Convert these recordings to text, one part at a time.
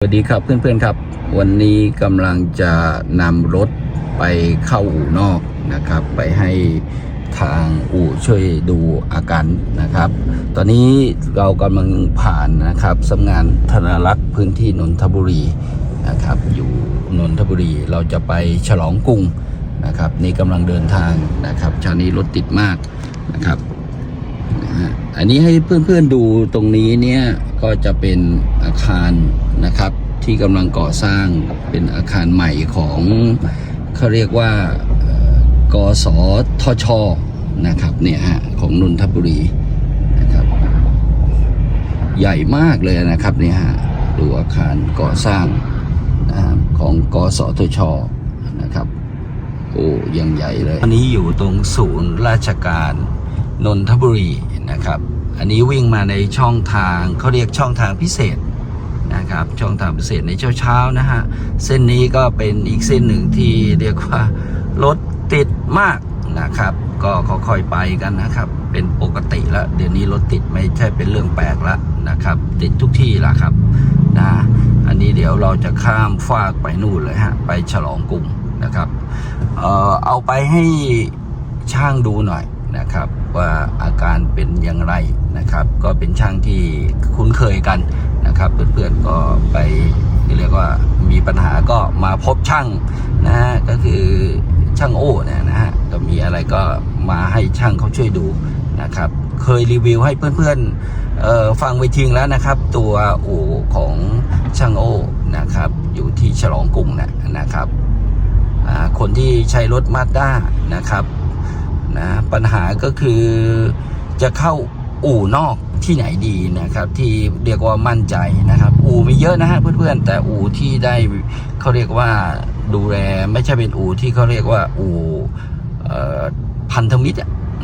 สวัสดีครับเพื่อนๆครับ วันนี้กำลังจะนำรถไปเข้าอู่นอกนะครับ ไปให้ทางอู่ช่วยดูอาการนะครับ ตอนนี้เรากำลังผ่านนะครับสำนักงานธนรักษ์พื้นที่นนทบุรีนะครับ อยู่นนทบุรีเราจะไปฉลองกรุงนะครับ นี่กำลังเดินทางนะครับเช้านี้รถติดมากนะครับ นะฮะอันนี้ให้เพื่อนๆดูตรงนี้เนี่ยก็จะเป็นอาคารนะครับ ที่กำลังก่อสร้างเป็นอาคารใหม่ของเขาเรียกว่ากสทชนะครับเนี่ยฮะของนนทบุรีนะครับ ใหญ่มากเลยนะครับเนี่ยฮะดูอาคารก่อสร้างนะครับของกสทชนะครับโอ้ยังใหญ่เลย อันนี้อยู่ตรงศูนย์ราชการ นนทบุรีนะครับ อันนี้วิ่งมาในช่องทางเขาเรียกช่องทางพิเศษนะครับ ช่องทางพิเศษในเช้าๆนะฮะ เส้นนี้ก็เป็นอีกเส้นหนึ่งที่เรียกว่ารถติดมากนะครับ ก็ค่อยๆไปกันนะครับ เป็นปกติแล้วเดี๋ยวนี้รถติดไม่ใช่เป็นเรื่องแปลกแล้วนะครับ ติดทุกที่ละครับนะอันนี้เดี๋ยวเราจะข้ามฟากไปนู่นเลยฮะ ไปฉลองกรุงนะครับ เอ่อเอาไปให้ช่างดูหน่อย นะครับ ว่าอาการเป็นอย่างไรนะครับ ก็เป็นช่างที่คุ้นเคยกันนะครับเพื่อนๆก็ไปเรียกว่ามีปัญหาก็มาพบช่างนะฮะก็คือช่างโอ้เนี่ยนะฮะก็มีอะไรก็มาให้ช่างเขาช่วยดูนะครับ เคยรีวิวให้เพื่อนๆฟังไปทิ้งแล้วนะครับ ตัวอู่ของช่างโอ้นะครับอยู่ที่ฉลองกรุงนะนะครับคนที่ใช้รถมาด้านะครับ นะปัญหาก็คือจะเข้าอู่นอกที่ไหนดีนะครับ ที่เรียกว่ามั่นใจนะครับ อู่มีเยอะนะฮะเพื่อนๆแต่อู่ที่ได้เขาเรียกว่าดูแลไม่ใช่เป็นอู่ที่เขาเรียกว่าอู่พันธมิตร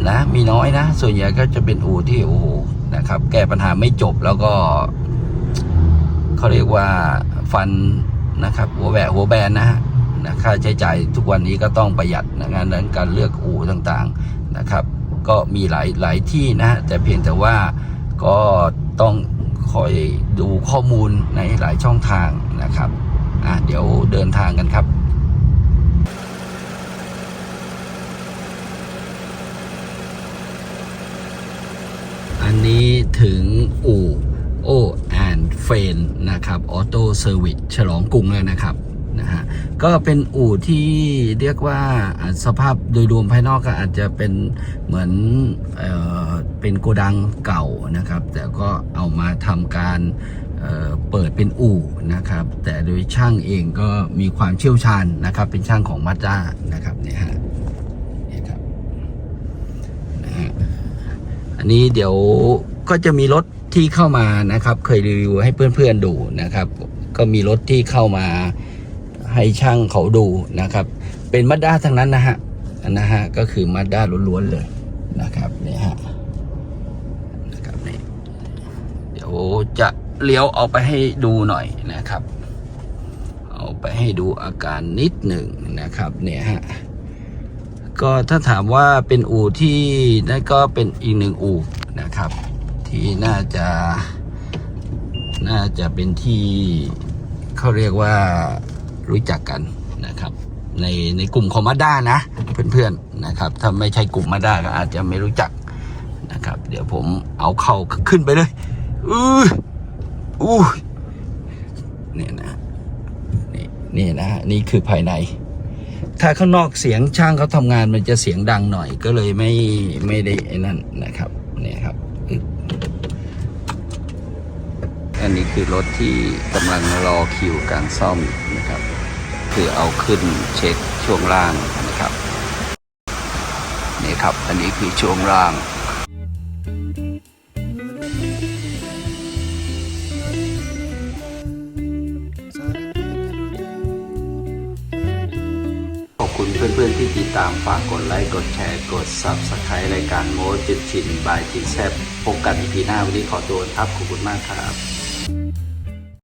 นะมีน้อยนะ ส่วนใหญ่ก็จะเป็นอู่ที่โอ้โหนะครับ แก้ปัญหาไม่จบแล้วก็เขาเรียกว่าฟันนะครับ หัวแหวะหัวแบนนะฮะ นะค่าใช้จ่ายทุกวันนี้ก็ต้องประหยัดนะงานนั้นการเลือกอู่ต่างๆนะครับ ก็มีหลายหลายที่นะแต่เพียงแต่ว่าก็ต้องคอยดูข้อมูลในหลายช่องทางนะครับอะเดี๋ยวเดินทางกันครับอันนี้ถึงอู่โอแอนเฟนนะครับออโต้เซอร์วิสฉลองกรุงแล้วนะครับ นะฮะก็เป็นอู่ที่เรียกว่าสภาพโดยรวมภายนอกก็อาจจะเป็นเหมือนเออเป็นโกดังเก่านะครับ แต่ก็เอามาทำการเเปิดเป็นอู่นะครับ แต่โดยช่างเองก็มีความเชี่ยวชาญนะครับ เป็นช่างของมาด้านะครับเนี่ยฮะนี่ครับนะฮะอันนี้เดี๋ยวก็จะมีรถที่เข้ามานะครับ เคยรีวิวให้เพื่อนๆดูนะครับ ก็มีรถที่เข้ามา ให้ช่างเขาดูนะครับ เป็นมาด้าทั้งนั้นนะฮะนะฮะก็คือมาด้าล้วนๆเลยนะครับเนี่ยฮะนะครับนี่เดี๋ยวจะเลี้ยวเอาไปให้ดูหน่อยนะครับ เอาไปให้ดูอาการนิดหนึ่งนะครับเนี่ยฮะก็ถ้าถามว่าเป็นอู่ที่นั่นก็เป็นอีกหนึ่งอู่นะครับ ที่น่าจะน่าจะเป็นที่เขาเรียกว่า รู้จักกันนะครับ ในในกลุ่มของมาด้านะ เพื่อนๆนะครับ ถ้าไม่ใช่กลุ่มมาด้าก็อาจจะไม่รู้จักนะครับ เดี๋ยวผมเอาเข้าขึ้นไปเลยอืออู้เนี่ยนะนี่นี่นะฮะนี่คือภายใน ถ้าข้างนอกเสียงช่างเขาทำงานมันจะเสียงดังหน่อยก็เลยไม่ไม่ได้ไอ้นั่นนะครับเนี่ยครับอันนี้คือรถที่กำลังรอคิวการซ่อมนะครับ คือเอาขึ้นเช็คช่วงล่างนะครับ นี่ครับอันนี้คือช่วงล่างขอบคุณเพื่อนๆที่ติดตามฝากกดไลค์ กดแชร์ กด Subscribe รายการโมจิตชินบายจิตแซบพบกันอีพีหน้าวันนี้ขอตัวครับ ขอบคุณมากครับ